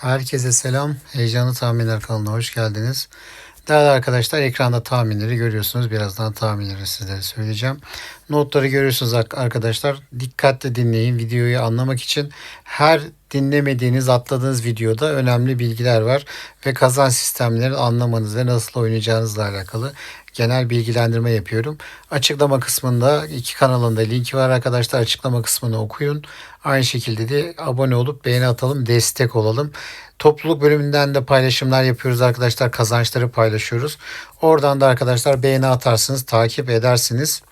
Herkese selam. Heyecanlı Tahminler kanalına hoş geldiniz. Değerli arkadaşlar ekranda tahminleri görüyorsunuz. Birazdan tahminleri sizlere söyleyeceğim. Notları görüyorsunuz ar- arkadaşlar. Dikkatle dinleyin videoyu anlamak için. Her dinlemediğiniz, atladığınız videoda önemli bilgiler var. Ve kazan sistemlerini anlamanız ve nasıl oynayacağınızla alakalı genel bilgilendirme yapıyorum. Açıklama kısmında iki kanalında linki var arkadaşlar. Açıklama kısmını okuyun. Aynı şekilde de abone olup beğeni atalım, destek olalım. Topluluk bölümünden de paylaşımlar yapıyoruz arkadaşlar. Kazançları paylaşıyoruz. Oradan da arkadaşlar beğeni atarsınız, takip edersiniz.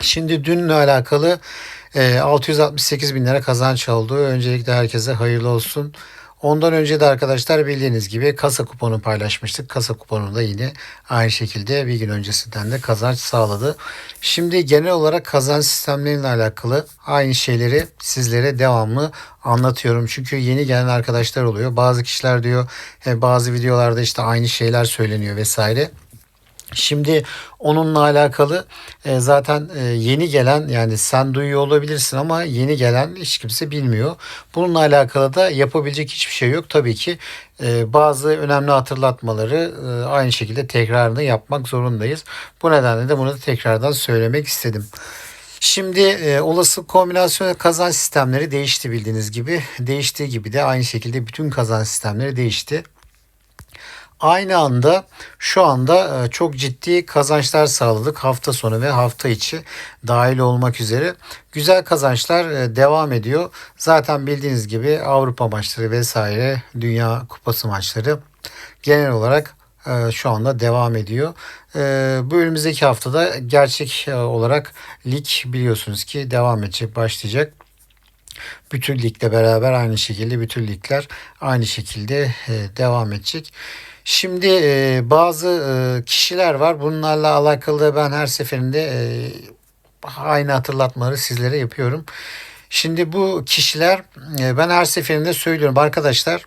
Şimdi dünle alakalı 668 bin lira kazanç oldu. Öncelikle herkese hayırlı olsun. Ondan önce de arkadaşlar bildiğiniz gibi kasa kuponu paylaşmıştık. Kasa kuponu da yine aynı şekilde bir gün öncesinden de kazanç sağladı. Şimdi genel olarak kazanç sistemleriyle alakalı aynı şeyleri sizlere devamlı anlatıyorum. Çünkü yeni gelen arkadaşlar oluyor. Bazı kişiler diyor e, bazı videolarda işte aynı şeyler söyleniyor vesaire. Şimdi onunla alakalı e, zaten e, yeni gelen yani sen duyuyor olabilirsin ama yeni gelen hiç kimse bilmiyor. Bununla alakalı da yapabilecek hiçbir şey yok. Tabii ki e, bazı önemli hatırlatmaları e, aynı şekilde tekrarını yapmak zorundayız. Bu nedenle de bunu da tekrardan söylemek istedim. Şimdi e, olası kombinasyon kazanç sistemleri değişti bildiğiniz gibi. Değiştiği gibi de aynı şekilde bütün kazanç sistemleri değişti aynı anda şu anda e, çok ciddi kazançlar sağladık hafta sonu ve hafta içi dahil olmak üzere. Güzel kazançlar e, devam ediyor. Zaten bildiğiniz gibi Avrupa maçları vesaire Dünya Kupası maçları genel olarak e, şu anda devam ediyor. Bu önümüzdeki haftada gerçek olarak lig biliyorsunuz ki devam edecek, başlayacak. Bütün ligle beraber aynı şekilde bütün ligler aynı şekilde devam edecek. Şimdi e, bazı e, kişiler var. Bunlarla alakalı ben her seferinde e, aynı hatırlatmaları sizlere yapıyorum. Şimdi bu kişiler e, ben her seferinde söylüyorum arkadaşlar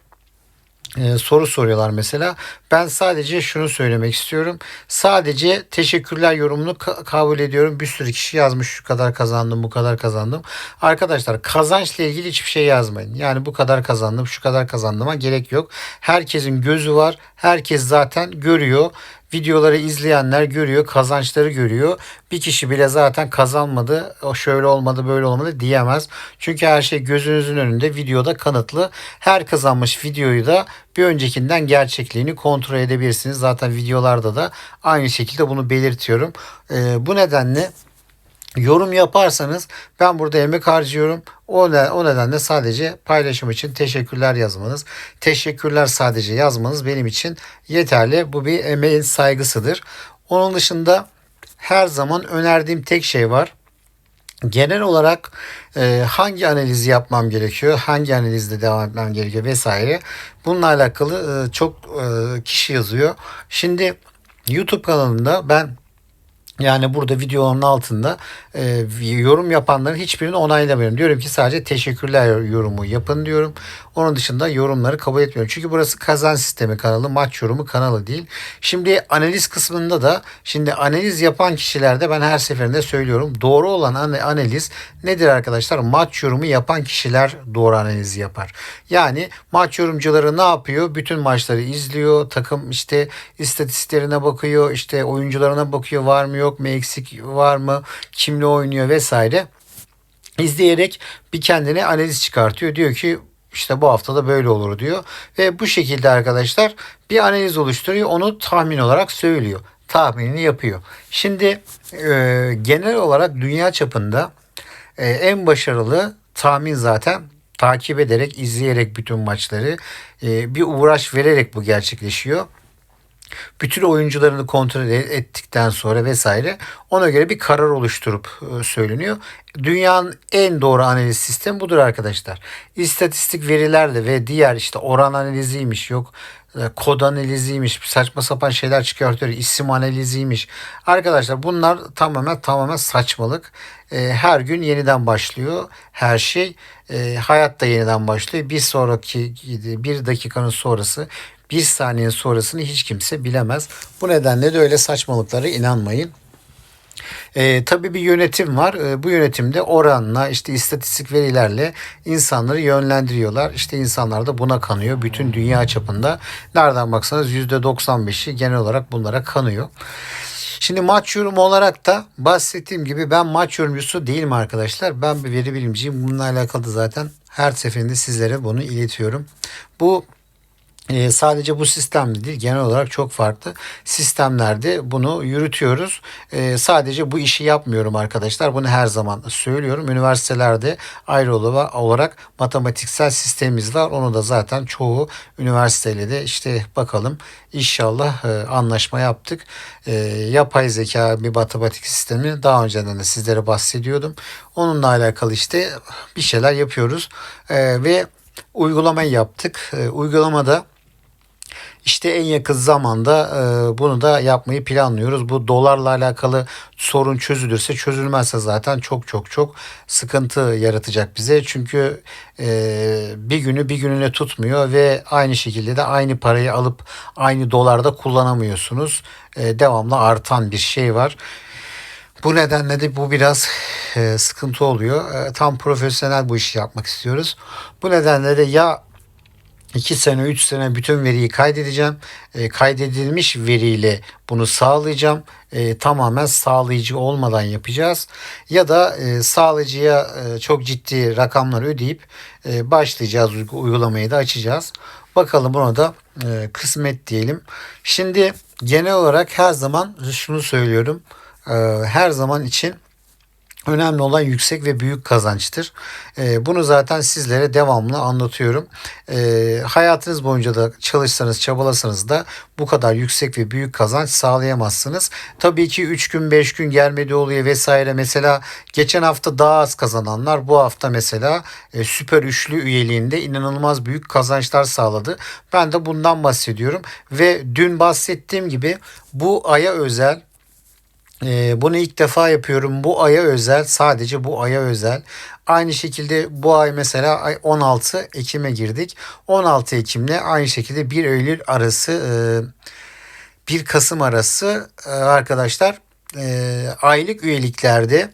e, soru soruyorlar mesela. Ben sadece şunu söylemek istiyorum. Sadece teşekkürler yorumunu ka- kabul ediyorum. Bir sürü kişi yazmış şu kadar kazandım, bu kadar kazandım. Arkadaşlar kazançla ilgili hiçbir şey yazmayın. Yani bu kadar kazandım, şu kadar kazandığıma gerek yok. Herkesin gözü var. Herkes zaten görüyor videoları izleyenler görüyor, kazançları görüyor. Bir kişi bile zaten kazanmadı, o şöyle olmadı, böyle olmadı diyemez. Çünkü her şey gözünüzün önünde, videoda kanıtlı. Her kazanmış videoyu da bir öncekinden gerçekliğini kontrol edebilirsiniz. Zaten videolarda da aynı şekilde bunu belirtiyorum. Ee, bu nedenle yorum yaparsanız ben burada emek harcıyorum. O, ne, o nedenle sadece paylaşım için teşekkürler yazmanız, teşekkürler sadece yazmanız benim için yeterli. Bu bir emeğin saygısıdır. Onun dışında her zaman önerdiğim tek şey var. Genel olarak e, hangi analizi yapmam gerekiyor, hangi analizde devam etmem gerekiyor vesaire. Bununla alakalı e, çok e, kişi yazıyor. Şimdi YouTube kanalında ben yani burada videonun altında e, yorum yapanların hiçbirini onaylamıyorum. Diyorum ki sadece teşekkürler yorumu yapın diyorum. Onun dışında yorumları kabul etmiyorum. Çünkü burası kazan sistemi kanalı, maç yorumu kanalı değil. Şimdi analiz kısmında da şimdi analiz yapan kişilerde ben her seferinde söylüyorum. Doğru olan analiz nedir arkadaşlar? Maç yorumu yapan kişiler doğru analizi yapar. Yani maç yorumcuları ne yapıyor? Bütün maçları izliyor. Takım işte istatistiklerine bakıyor. işte oyuncularına bakıyor. Var mı yok mu? Eksik var mı? Kimle oynuyor vesaire. İzleyerek bir kendine analiz çıkartıyor. Diyor ki işte bu hafta da böyle olur diyor. Ve bu şekilde arkadaşlar bir analiz oluşturuyor. Onu tahmin olarak söylüyor. Tahminini yapıyor. Şimdi e, genel olarak dünya çapında e, en başarılı tahmin zaten takip ederek, izleyerek bütün maçları e, bir uğraş vererek bu gerçekleşiyor bütün oyuncularını kontrol ettikten sonra vesaire ona göre bir karar oluşturup e, söyleniyor. Dünyanın en doğru analiz sistemi budur arkadaşlar. İstatistik verilerle ve diğer işte oran analiziymiş yok e, kod analiziymiş saçma sapan şeyler çıkartıyor isim analiziymiş arkadaşlar bunlar tamamen tamamen saçmalık e, her gün yeniden başlıyor her şey hayat da yeniden başlıyor bir sonraki bir dakikanın sonrası bir saniye sonrasını hiç kimse bilemez. Bu nedenle de öyle saçmalıklara inanmayın. E, tabii bir yönetim var. E, bu yönetimde oranla işte istatistik verilerle insanları yönlendiriyorlar. İşte insanlar da buna kanıyor. Bütün dünya çapında nereden baksanız %95'i genel olarak bunlara kanıyor. Şimdi maç yorumu olarak da bahsettiğim gibi ben maç yorumcusu değilim arkadaşlar. Ben bir veri bilimciyim. Bununla alakalı da zaten her seferinde sizlere bunu iletiyorum. Bu e, sadece bu sistemde değil genel olarak çok farklı sistemlerde bunu yürütüyoruz. E, sadece bu işi yapmıyorum arkadaşlar. Bunu her zaman söylüyorum. Üniversitelerde ayrı olarak matematiksel sistemimiz var. Onu da zaten çoğu üniversiteyle de işte bakalım inşallah e, anlaşma yaptık. E, yapay zeka bir matematik sistemi daha önceden de sizlere bahsediyordum. Onunla alakalı işte bir şeyler yapıyoruz. E, ve uygulamayı yaptık. E, uygulamada işte en yakın zamanda e, bunu da yapmayı planlıyoruz. Bu dolarla alakalı sorun çözülürse çözülmezse zaten çok çok çok sıkıntı yaratacak bize. Çünkü e, bir günü bir gününe tutmuyor ve aynı şekilde de aynı parayı alıp aynı dolarda kullanamıyorsunuz. E, devamlı artan bir şey var. Bu nedenle de bu biraz sıkıntı oluyor. Tam profesyonel bu işi yapmak istiyoruz. Bu nedenle de ya 2 sene 3 sene bütün veriyi kaydedeceğim. E, kaydedilmiş veriyle bunu sağlayacağım. E, tamamen sağlayıcı olmadan yapacağız. Ya da e, sağlayıcıya e, çok ciddi rakamlar ödeyip e, başlayacağız uygulamayı da açacağız. Bakalım buna da e, kısmet diyelim. Şimdi genel olarak her zaman şunu söylüyorum. E, her zaman için Önemli olan yüksek ve büyük kazançtır. E, bunu zaten sizlere devamlı anlatıyorum. E, hayatınız boyunca da çalışsanız çabalasanız da bu kadar yüksek ve büyük kazanç sağlayamazsınız. Tabii ki 3 gün 5 gün gelmedi oluyor vesaire. Mesela geçen hafta daha az kazananlar bu hafta mesela e, süper üçlü üyeliğinde inanılmaz büyük kazançlar sağladı. Ben de bundan bahsediyorum. Ve dün bahsettiğim gibi bu aya özel ee, bunu ilk defa yapıyorum. Bu aya özel, sadece bu aya özel. Aynı şekilde bu ay mesela ay 16 Ekim'e girdik. 16 Ekim'le aynı şekilde 1 Eylül arası 1 e, Kasım arası e, arkadaşlar e, aylık üyeliklerde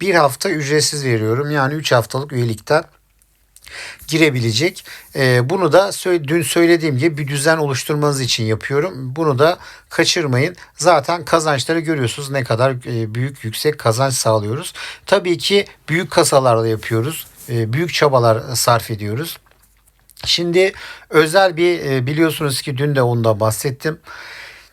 bir hafta ücretsiz veriyorum. Yani 3 haftalık üyelikten girebilecek. E, bunu da dün söylediğim gibi bir düzen oluşturmanız için yapıyorum. Bunu da kaçırmayın. Zaten kazançları görüyorsunuz ne kadar e, büyük yüksek kazanç sağlıyoruz. Tabii ki büyük kasalarla yapıyoruz. E, büyük çabalar sarf ediyoruz. Şimdi özel bir e, biliyorsunuz ki dün de onda bahsettim.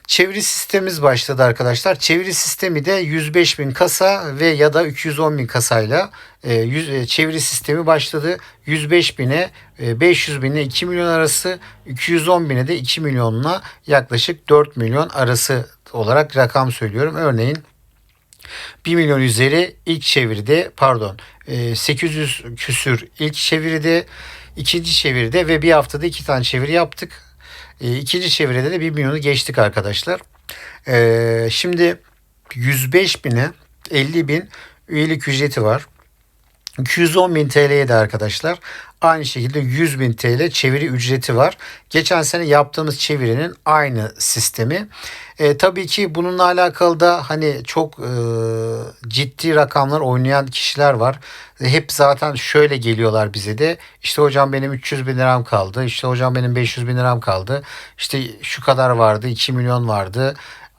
Çeviri sistemimiz başladı arkadaşlar. Çeviri sistemi de 105 bin kasa ve ya da 210 bin kasayla e, yüz, e, çeviri sistemi başladı. 105 bine e, 500 bine 2 milyon arası 210 bine de 2 milyonla yaklaşık 4 milyon arası olarak rakam söylüyorum. Örneğin 1 milyon üzeri ilk çeviride pardon 800 e, küsür ilk çeviride ikinci çeviride ve bir haftada iki tane çeviri yaptık. E, ikinci çevirede de 1 milyonu geçtik arkadaşlar. E, şimdi 105 bine 50 bin üyelik ücreti var. 210 bin TL'ye de arkadaşlar aynı şekilde 100 bin TL çeviri ücreti var. Geçen sene yaptığımız çevirinin aynı sistemi. E, tabii ki bununla alakalı da hani çok e, ciddi rakamlar oynayan kişiler var. E, hep zaten şöyle geliyorlar bize de. İşte hocam benim 300 bin liram kaldı. İşte hocam benim 500 bin liram kaldı. İşte şu kadar vardı. 2 milyon vardı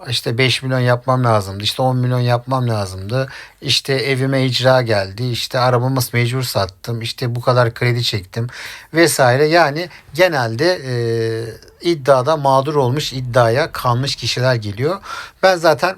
işte 5 milyon yapmam lazımdı. İşte 10 milyon yapmam lazımdı. İşte evime icra geldi. İşte arabamı mecbur sattım. İşte bu kadar kredi çektim vesaire. Yani genelde e, iddiada mağdur olmuş iddiaya kalmış kişiler geliyor. Ben zaten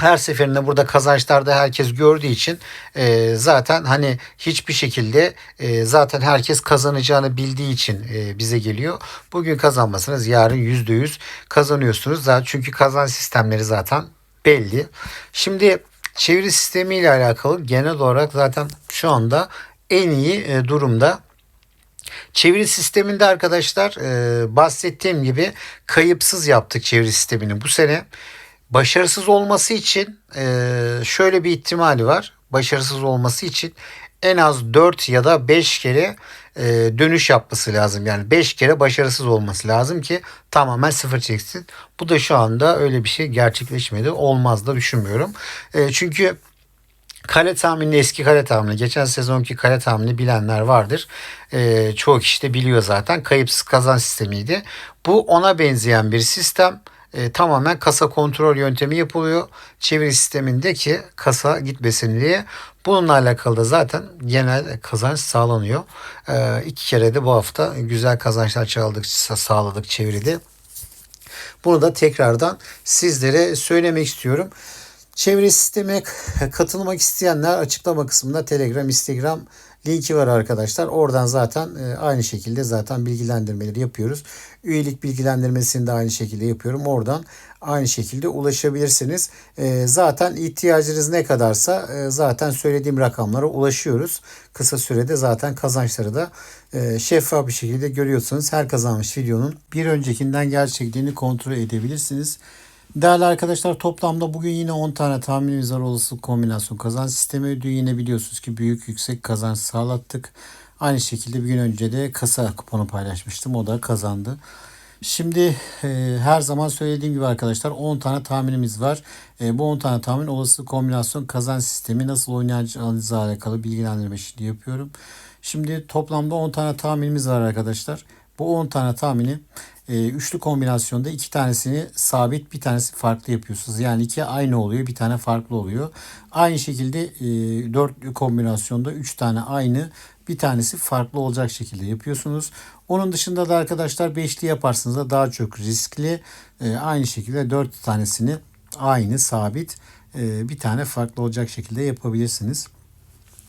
her seferinde burada kazançlarda herkes gördüğü için e, zaten hani hiçbir şekilde e, zaten herkes kazanacağını bildiği için e, bize geliyor. Bugün kazanmasanız yarın yüzde yüz kazanıyorsunuz. Zaten çünkü kazan sistemleri zaten belli. Şimdi çeviri sistemi ile alakalı genel olarak zaten şu anda en iyi e, durumda Çeviri sisteminde arkadaşlar e, bahsettiğim gibi kayıpsız yaptık çeviri sistemini bu sene. Başarısız olması için e, şöyle bir ihtimali var. Başarısız olması için en az 4 ya da 5 kere e, dönüş yapması lazım. Yani 5 kere başarısız olması lazım ki tamamen sıfır çeksin. Bu da şu anda öyle bir şey gerçekleşmedi. Olmaz da düşünmüyorum. E, çünkü Kale tahmini eski kale tahmini. Geçen sezonki kale tahmini bilenler vardır. Ee, çoğu kişi de biliyor zaten. Kayıpsız kazan sistemiydi. Bu ona benzeyen bir sistem. Ee, tamamen kasa kontrol yöntemi yapılıyor. Çeviri sistemindeki kasa gitmesin diye. Bununla alakalı da zaten genel kazanç sağlanıyor. Ee, iki kere de bu hafta güzel kazançlar çaldık, sağladık çeviride. Bunu da tekrardan sizlere söylemek istiyorum. Çevre sistemine katılmak isteyenler açıklama kısmında Telegram, Instagram linki var arkadaşlar. Oradan zaten e, aynı şekilde zaten bilgilendirmeleri yapıyoruz. Üyelik bilgilendirmesini de aynı şekilde yapıyorum. Oradan aynı şekilde ulaşabilirsiniz. E, zaten ihtiyacınız ne kadarsa e, zaten söylediğim rakamlara ulaşıyoruz. Kısa sürede zaten kazançları da şeffaf bir şekilde görüyorsunuz. Her kazanmış videonun bir öncekinden gerçekliğini kontrol edebilirsiniz. Değerli arkadaşlar toplamda bugün yine 10 tane tahminimiz var olası kombinasyon kazanç sistemi ödüğü yine biliyorsunuz ki büyük yüksek kazanç sağlattık. Aynı şekilde bir gün önce de kasa kuponu paylaşmıştım o da kazandı. Şimdi e, her zaman söylediğim gibi arkadaşlar 10 tane tahminimiz var. E, bu 10 tane tahmin olası kombinasyon kazanç sistemi nasıl oynayacağınızla alakalı bilgilendirme işini yapıyorum. Şimdi toplamda 10 tane tahminimiz var arkadaşlar. Bu 10 tane tahmini e, üçlü kombinasyonda iki tanesini sabit bir tanesi farklı yapıyorsunuz. Yani iki aynı oluyor bir tane farklı oluyor. Aynı şekilde e, dörtlü kombinasyonda üç tane aynı bir tanesi farklı olacak şekilde yapıyorsunuz. Onun dışında da arkadaşlar beşli yaparsınız da daha çok riskli. E, aynı şekilde dört tanesini aynı sabit e, bir tane farklı olacak şekilde yapabilirsiniz.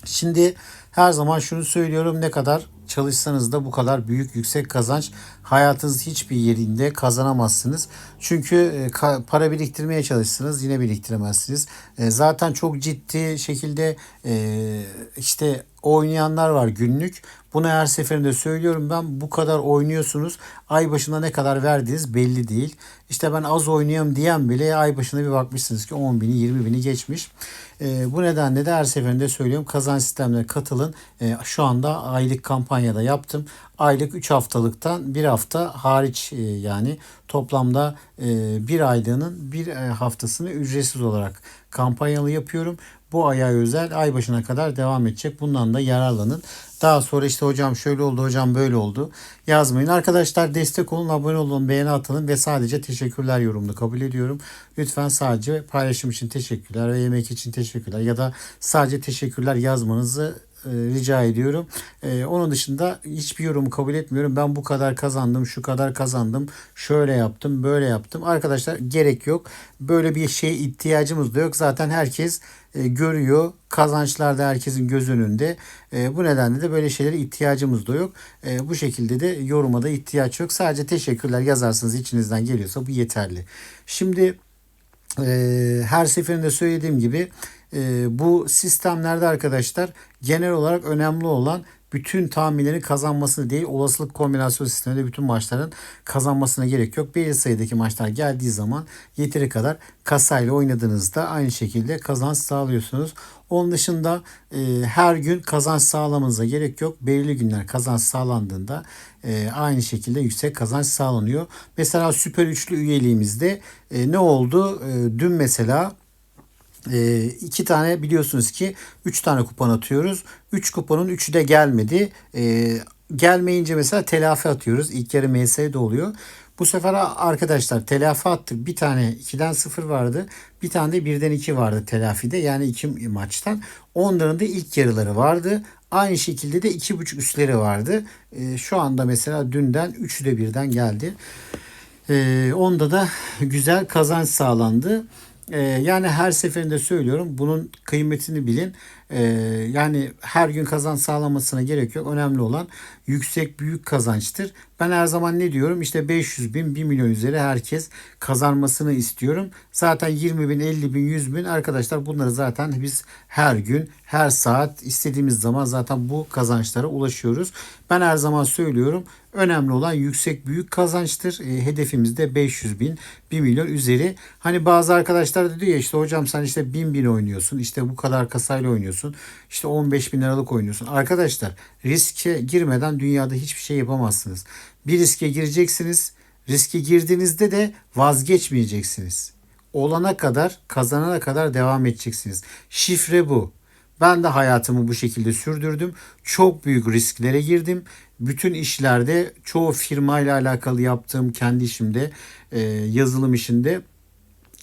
Şimdi her zaman şunu söylüyorum ne kadar çalışsanız da bu kadar büyük yüksek kazanç hayatınız hiçbir yerinde kazanamazsınız. Çünkü e, para biriktirmeye çalışsınız yine biriktiremezsiniz. E, zaten çok ciddi şekilde e, işte oynayanlar var günlük. Bunu her seferinde söylüyorum ben bu kadar oynuyorsunuz. Ay başında ne kadar verdiğiniz belli değil. İşte ben az oynuyorum diyen bile ay başında bir bakmışsınız ki 10 bini 20 bini geçmiş. Bu nedenle de her seferinde söylüyorum kazanç sistemlerine katılın. Şu anda aylık kampanyada yaptım. Aylık 3 haftalıktan bir hafta hariç e, yani toplamda e, bir aylığının bir e, haftasını ücretsiz olarak kampanyalı yapıyorum. Bu aya özel ay başına kadar devam edecek. Bundan da yararlanın. Daha sonra işte hocam şöyle oldu hocam böyle oldu yazmayın. Arkadaşlar destek olun abone olun beğeni atın ve sadece teşekkürler yorumunu kabul ediyorum. Lütfen sadece paylaşım için teşekkürler ve yemek için teşekkürler ya da sadece teşekkürler yazmanızı e, rica ediyorum. E, onun dışında hiçbir yorumu kabul etmiyorum. Ben bu kadar kazandım, şu kadar kazandım, şöyle yaptım, böyle yaptım. Arkadaşlar gerek yok. Böyle bir şeye ihtiyacımız da yok. Zaten herkes e, görüyor. Kazançlar da herkesin göz önünde. E, bu nedenle de böyle şeylere ihtiyacımız da yok. E, bu şekilde de yoruma da ihtiyaç yok. Sadece teşekkürler yazarsınız içinizden geliyorsa bu yeterli. Şimdi e, her seferinde söylediğim gibi e, bu sistemlerde arkadaşlar genel olarak önemli olan bütün tahminlerin kazanmasını değil olasılık kombinasyon sisteminde bütün maçların kazanmasına gerek yok. Belli sayıdaki maçlar geldiği zaman yeteri kadar kasayla oynadığınızda aynı şekilde kazanç sağlıyorsunuz. Onun dışında e, her gün kazanç sağlamanıza gerek yok. Belirli günler kazanç sağlandığında e, aynı şekilde yüksek kazanç sağlanıyor. Mesela süper üçlü üyeliğimizde e, ne oldu? E, dün mesela e, iki tane biliyorsunuz ki üç tane kupon atıyoruz. Üç kuponun üçü de gelmedi. E, gelmeyince mesela telafi atıyoruz. İlk yarı MS'de oluyor. Bu sefer arkadaşlar telafi attık. Bir tane 2'den 0 vardı. Bir tane de 1'den 2 vardı telafide. Yani iki maçtan. Onların da ilk yarıları vardı. Aynı şekilde de 2.5 üstleri vardı. E, şu anda mesela dünden 3'ü de birden geldi. E, onda da güzel kazanç sağlandı. E, yani her seferinde söylüyorum bunun kıymetini bilin. E, yani her gün kazanç sağlamasına gerek yok. Önemli olan yüksek büyük kazançtır. Ben her zaman ne diyorum? İşte 500 bin 1 milyon üzeri herkes kazanmasını istiyorum. Zaten 20 bin 50 bin 100 bin arkadaşlar bunları zaten biz her gün her saat istediğimiz zaman zaten bu kazançlara ulaşıyoruz. Ben her zaman söylüyorum önemli olan yüksek büyük kazançtır. E, hedefimiz de 500 bin 1 milyon üzeri. Hani bazı arkadaşlar da diyor ya işte hocam sen işte 1000 bin oynuyorsun işte bu kadar kasayla oynuyorsun oynuyorsun. İşte 15 bin liralık oynuyorsun. Arkadaşlar riske girmeden dünyada hiçbir şey yapamazsınız. Bir riske gireceksiniz. Riske girdiğinizde de vazgeçmeyeceksiniz. Olana kadar, kazanana kadar devam edeceksiniz. Şifre bu. Ben de hayatımı bu şekilde sürdürdüm. Çok büyük risklere girdim. Bütün işlerde çoğu firmayla alakalı yaptığım kendi işimde, e, yazılım işinde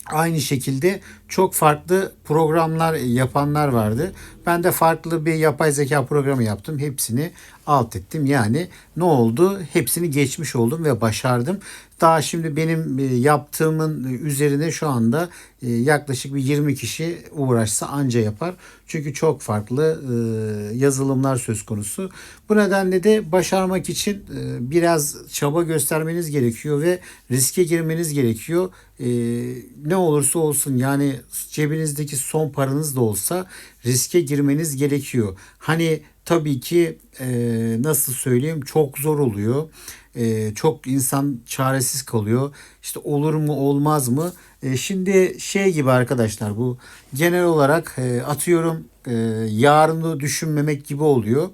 Aynı şekilde çok farklı programlar yapanlar vardı. Ben de farklı bir yapay zeka programı yaptım. Hepsini alt ettim. Yani ne oldu? Hepsini geçmiş oldum ve başardım. Daha şimdi benim e, yaptığımın üzerine şu anda e, yaklaşık bir 20 kişi uğraşsa anca yapar. Çünkü çok farklı e, yazılımlar söz konusu. Bu nedenle de başarmak için biraz çaba göstermeniz gerekiyor ve riske girmeniz gerekiyor. Ne olursa olsun yani cebinizdeki son paranız da olsa riske girmeniz gerekiyor. Hani tabii ki nasıl söyleyeyim çok zor oluyor e, çok insan çaresiz kalıyor. İşte olur mu olmaz mı? E, şimdi şey gibi arkadaşlar bu genel olarak e, atıyorum e, yarını düşünmemek gibi oluyor.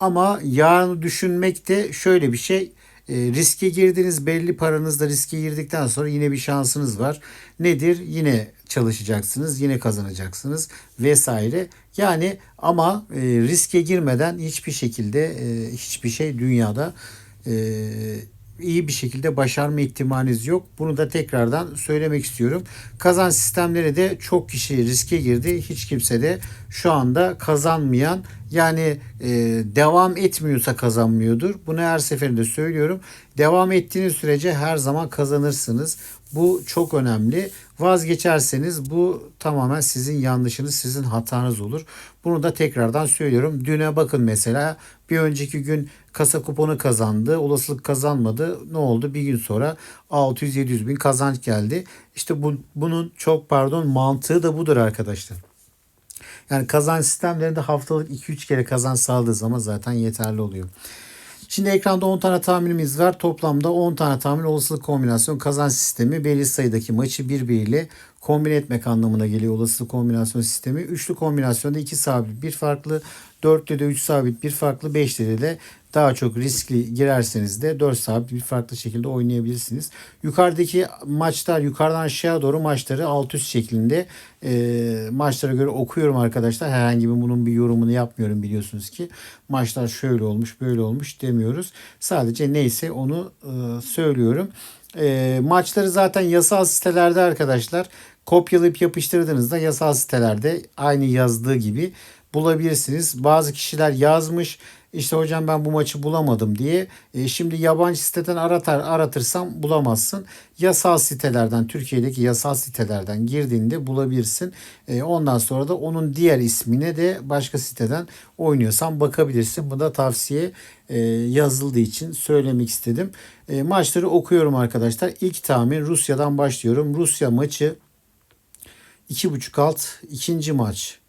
Ama yarını düşünmek de şöyle bir şey. E, riske girdiniz belli paranızda riske girdikten sonra yine bir şansınız var. Nedir? Yine çalışacaksınız, yine kazanacaksınız vesaire. Yani ama e, riske girmeden hiçbir şekilde e, hiçbir şey dünyada e, iyi bir şekilde başarma ihtimaliniz yok. Bunu da tekrardan söylemek istiyorum. Kazan sistemleri de çok kişi riske girdi. Hiç kimse de şu anda kazanmayan yani e, devam etmiyorsa kazanmıyordur. Bunu her seferinde söylüyorum. Devam ettiğiniz sürece her zaman kazanırsınız. Bu çok önemli. Vazgeçerseniz bu tamamen sizin yanlışınız, sizin hatanız olur. Bunu da tekrardan söylüyorum. Düne bakın mesela bir önceki gün kasa kuponu kazandı. Olasılık kazanmadı. Ne oldu? Bir gün sonra 600-700 bin kazanç geldi. İşte bu, bunun çok pardon mantığı da budur arkadaşlar. Yani kazanç sistemlerinde haftalık 2-3 kere kazanç sağladığı zaman zaten yeterli oluyor. Şimdi ekranda 10 tane tahminimiz var. Toplamda 10 tane tahmin olasılık kombinasyon kazanç sistemi belirli sayıdaki maçı birbiriyle kombin etmek anlamına geliyor olasılık kombinasyon sistemi. Üçlü kombinasyonda 2 sabit bir farklı, 4'te de 3 sabit bir farklı, 5'te de daha çok riskli girerseniz de 4 sabit bir farklı şekilde oynayabilirsiniz. Yukarıdaki maçlar yukarıdan aşağı doğru maçları alt üst şeklinde e, maçlara göre okuyorum arkadaşlar. Herhangi bir bunun bir yorumunu yapmıyorum biliyorsunuz ki. Maçlar şöyle olmuş böyle olmuş demiyoruz. Sadece neyse onu e, söylüyorum. E, maçları zaten yasal sitelerde arkadaşlar kopyalayıp yapıştırdığınızda yasal sitelerde aynı yazdığı gibi bulabilirsiniz. Bazı kişiler yazmış işte hocam ben bu maçı bulamadım diye. E, şimdi yabancı siteden aratar, aratırsam bulamazsın. Yasal sitelerden, Türkiye'deki yasal sitelerden girdiğinde bulabilirsin. E, ondan sonra da onun diğer ismine de başka siteden oynuyorsan bakabilirsin. Bu da tavsiye e, yazıldığı için söylemek istedim. E, maçları okuyorum arkadaşlar. İlk tahmin Rusya'dan başlıyorum. Rusya maçı 2.5 alt ikinci maç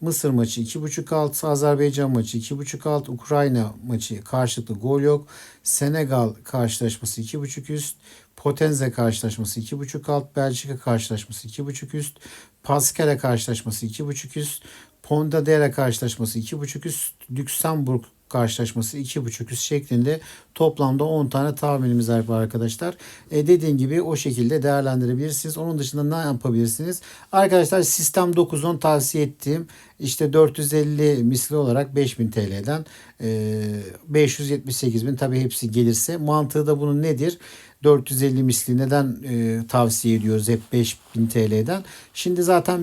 Mısır maçı 2.5 alt, Azerbaycan maçı 2.5 alt, Ukrayna maçı karşılıklı gol yok. Senegal karşılaşması 2.5 üst, Potenze karşılaşması 2.5 alt, Belçika karşılaşması 2.5 üst, Pascal karşılaşması 2.5 üst, Pondadera karşılaşması 2.5 üst, Lüksemburg karşılaşması 2.5 üst şeklinde toplamda 10 tane tahminimiz var arkadaşlar. E dediğim gibi o şekilde değerlendirebilirsiniz. Onun dışında ne yapabilirsiniz? Arkadaşlar sistem 910 tavsiye ettiğim işte 450 misli olarak 5000 TL'den e, 578 bin tabi hepsi gelirse mantığı da bunun nedir? 450 misli neden e, tavsiye ediyoruz hep 5000 TL'den. Şimdi zaten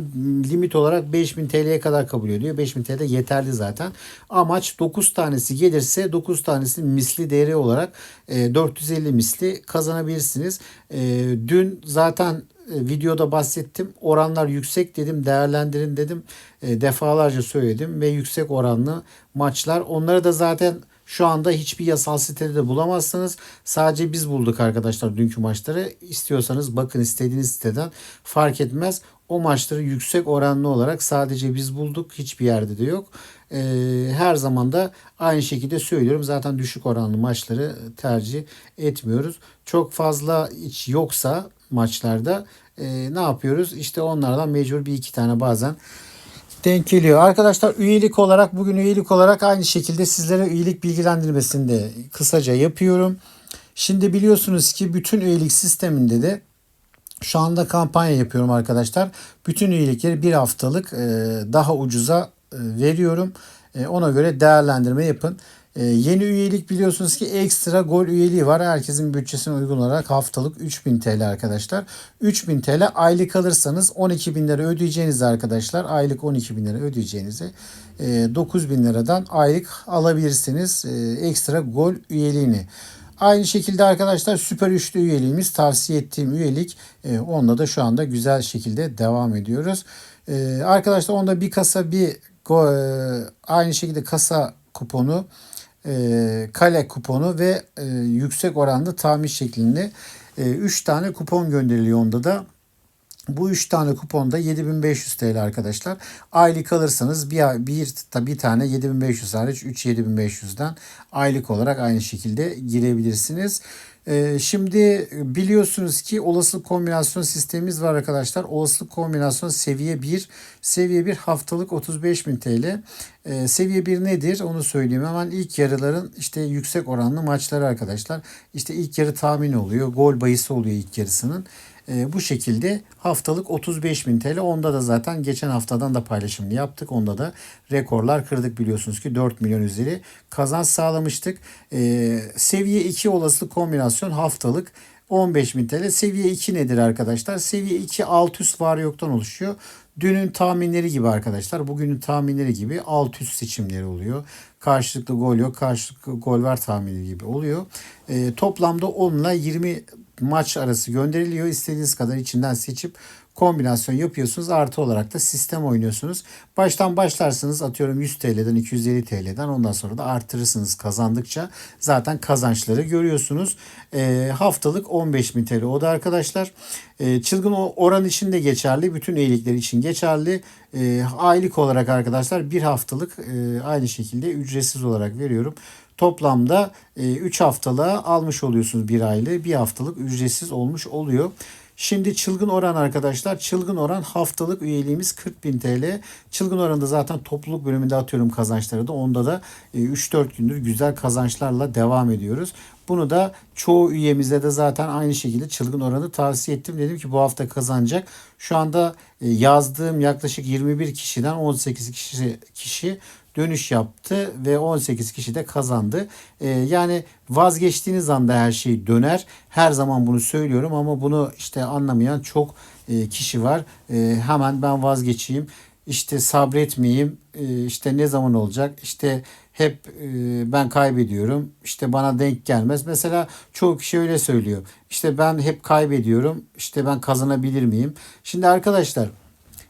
limit olarak 5000 TL'ye kadar kabul ediyor. 5000 TL yeterli zaten. Amaç 9 tanesi gelirse 9 tanesi misli değeri olarak e, 450 misli kazanabilirsiniz. E, dün zaten e, videoda bahsettim. Oranlar yüksek dedim, değerlendirin dedim. E, defalarca söyledim ve yüksek oranlı maçlar. Onları da zaten şu anda hiçbir yasal sitede de bulamazsınız. Sadece biz bulduk arkadaşlar dünkü maçları. İstiyorsanız bakın istediğiniz siteden fark etmez. O maçları yüksek oranlı olarak sadece biz bulduk. Hiçbir yerde de yok. Ee, her zaman da aynı şekilde söylüyorum. Zaten düşük oranlı maçları tercih etmiyoruz. Çok fazla hiç yoksa maçlarda e, ne yapıyoruz? İşte onlardan mecbur bir iki tane bazen denk geliyor. Arkadaşlar üyelik olarak bugün üyelik olarak aynı şekilde sizlere üyelik bilgilendirmesini de kısaca yapıyorum. Şimdi biliyorsunuz ki bütün üyelik sisteminde de şu anda kampanya yapıyorum arkadaşlar. Bütün üyelikleri bir haftalık daha ucuza veriyorum. Ona göre değerlendirme yapın. E, Yeni üyelik biliyorsunuz ki ekstra gol üyeliği var. Herkesin bütçesine uygun olarak haftalık 3000 TL arkadaşlar. 3000 TL aylık alırsanız 12 bin lira ödeyeceğiniz arkadaşlar. Aylık 12 bin lira ödeyeceğinizi 9 bin liradan aylık alabilirsiniz. E, Ekstra gol üyeliğini. Aynı şekilde arkadaşlar süper üçlü üyeliğimiz tavsiye ettiğim üyelik. E, onunla da şu anda güzel şekilde devam ediyoruz. E, arkadaşlar onda bir kasa bir e, aynı şekilde kasa kuponu e, kale kuponu ve e, yüksek oranlı tahmin şeklinde 3 tane kupon gönderiliyor onda da. Bu 3 tane kuponda 7500 TL arkadaşlar. Aylık alırsanız bir, bir, bir tane 7500 hariç 3 7500'den aylık olarak aynı şekilde girebilirsiniz. Ee, şimdi biliyorsunuz ki olasılık kombinasyon sistemimiz var arkadaşlar. Olasılık kombinasyon seviye 1. Seviye 1 haftalık 35.000 TL. Ee, seviye 1 nedir onu söyleyeyim. Hemen ilk yarıların işte yüksek oranlı maçları arkadaşlar. İşte ilk yarı tahmin oluyor. Gol bayısı oluyor ilk yarısının. E, bu şekilde haftalık 35.000 TL. Onda da zaten geçen haftadan da paylaşımını yaptık. Onda da rekorlar kırdık biliyorsunuz ki 4 milyon üzeri kazanç sağlamıştık. E, seviye 2 olasılık kombinasyon haftalık 15.000 TL. Seviye 2 nedir arkadaşlar? Seviye 2 alt üst var yoktan oluşuyor. Dünün tahminleri gibi arkadaşlar. Bugünün tahminleri gibi alt üst seçimleri oluyor. Karşılıklı gol yok. Karşılıklı gol var tahmini gibi oluyor. E, toplamda 10 ile 20 maç arası gönderiliyor. İstediğiniz kadar içinden seçip kombinasyon yapıyorsunuz. Artı olarak da sistem oynuyorsunuz. Baştan başlarsınız atıyorum 100 TL'den 250 TL'den ondan sonra da artırırsınız kazandıkça. Zaten kazançları görüyorsunuz. E, haftalık 15.000 TL o da arkadaşlar. E, çılgın oran için de geçerli. Bütün üyelikler için geçerli. E, aylık olarak arkadaşlar bir haftalık e, aynı şekilde ücretsiz olarak veriyorum. Toplamda 3 e, haftalığa almış oluyorsunuz bir aylık. Bir haftalık ücretsiz olmuş oluyor. Şimdi çılgın oran arkadaşlar. Çılgın oran haftalık üyeliğimiz 40.000 TL. Çılgın oranda zaten topluluk bölümünde atıyorum kazançları da. Onda da 3-4 e, gündür güzel kazançlarla devam ediyoruz. Bunu da çoğu üyemize de zaten aynı şekilde çılgın oranı tavsiye ettim. Dedim ki bu hafta kazanacak. Şu anda e, yazdığım yaklaşık 21 kişiden 18 kişi, kişi dönüş yaptı ve 18 kişi de kazandı. E, yani vazgeçtiğiniz anda her şey döner. Her zaman bunu söylüyorum ama bunu işte anlamayan çok e, kişi var. E, hemen ben vazgeçeyim işte sabretmeyeyim e, işte ne zaman olacak işte hep e, ben kaybediyorum işte bana denk gelmez mesela çoğu kişi öyle söylüyor işte ben hep kaybediyorum işte ben kazanabilir miyim şimdi arkadaşlar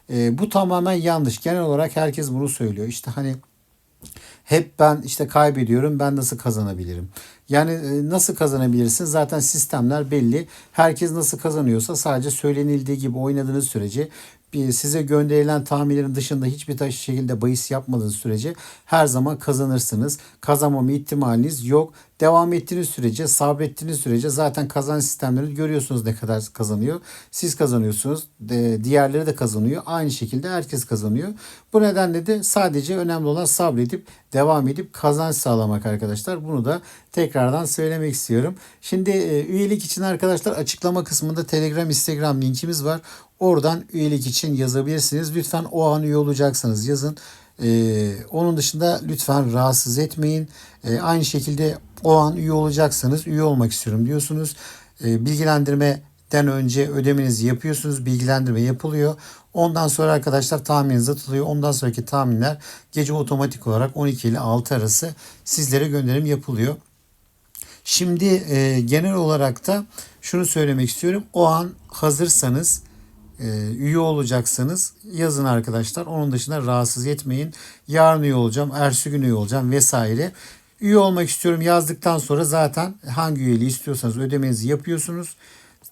e, bu tamamen yanlış genel olarak herkes bunu söylüyor işte hani hep ben işte kaybediyorum ben nasıl kazanabilirim? Yani e, nasıl kazanabilirsin? Zaten sistemler belli. Herkes nasıl kazanıyorsa sadece söylenildiği gibi oynadığınız sürece size gönderilen tahminlerin dışında hiçbir şekilde bahis yapmadığınız sürece her zaman kazanırsınız. Kazanmama ihtimaliniz yok. Devam ettiğiniz sürece, sabrettiğiniz sürece zaten kazanç sistemlerini görüyorsunuz ne kadar kazanıyor. Siz kazanıyorsunuz, diğerleri de kazanıyor. Aynı şekilde herkes kazanıyor. Bu nedenle de sadece önemli olan sabredip devam edip kazanç sağlamak arkadaşlar. Bunu da tekrardan söylemek istiyorum. Şimdi e, üyelik için arkadaşlar açıklama kısmında Telegram, Instagram linkimiz var. Oradan üyelik için yazabilirsiniz. Lütfen o an üye olacaksanız yazın. Ee, onun dışında lütfen rahatsız etmeyin. Ee, aynı şekilde o an üye olacaksanız üye olmak istiyorum diyorsunuz. Ee, bilgilendirmeden önce ödemenizi yapıyorsunuz. Bilgilendirme yapılıyor. Ondan sonra arkadaşlar tahmininiz atılıyor. Ondan sonraki tahminler gece otomatik olarak 12 ile 6 arası sizlere gönderim yapılıyor. Şimdi e, genel olarak da şunu söylemek istiyorum. O an hazırsanız e, üye olacaksanız yazın arkadaşlar. Onun dışında rahatsız etmeyin. Yarın üye olacağım, ertesi gün üye olacağım vesaire. Üye olmak istiyorum yazdıktan sonra zaten hangi üyeliği istiyorsanız ödemenizi yapıyorsunuz.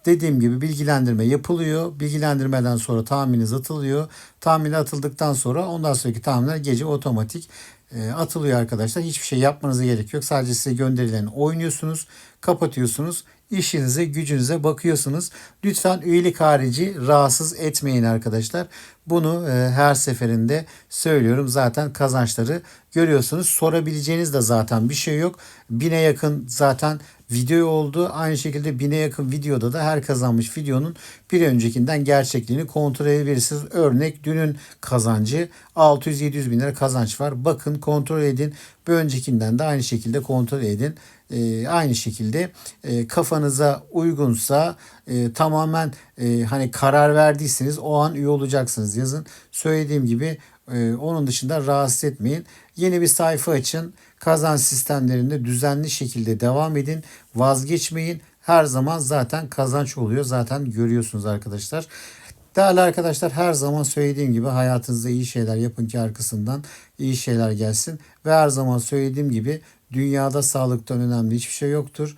Dediğim gibi bilgilendirme yapılıyor. Bilgilendirmeden sonra tahmininiz atılıyor. Tahmini atıldıktan sonra ondan sonraki tahminler gece otomatik e, atılıyor arkadaşlar. Hiçbir şey yapmanıza gerek yok. Sadece size gönderilen oynuyorsunuz, kapatıyorsunuz. İşinize gücünüze bakıyorsunuz. Lütfen üyelik harici rahatsız etmeyin arkadaşlar. Bunu e, her seferinde söylüyorum. Zaten kazançları görüyorsunuz. Sorabileceğiniz de zaten bir şey yok. Bine yakın zaten video oldu. Aynı şekilde bine yakın videoda da her kazanmış videonun bir öncekinden gerçekliğini kontrol edebilirsiniz. Örnek dünün kazancı 600-700 bin lira kazanç var. Bakın kontrol edin. Bir öncekinden de aynı şekilde kontrol edin. Ee, aynı şekilde e, kafanıza uygunsa e, tamamen e, hani karar verdiyseniz o an üye olacaksınız yazın. Söylediğim gibi e, onun dışında rahatsız etmeyin. Yeni bir sayfa açın. Kazanç sistemlerinde düzenli şekilde devam edin. Vazgeçmeyin. Her zaman zaten kazanç oluyor. Zaten görüyorsunuz arkadaşlar. Değerli arkadaşlar her zaman söylediğim gibi hayatınızda iyi şeyler yapın ki arkasından iyi şeyler gelsin. Ve her zaman söylediğim gibi dünyada sağlıktan önemli hiçbir şey yoktur.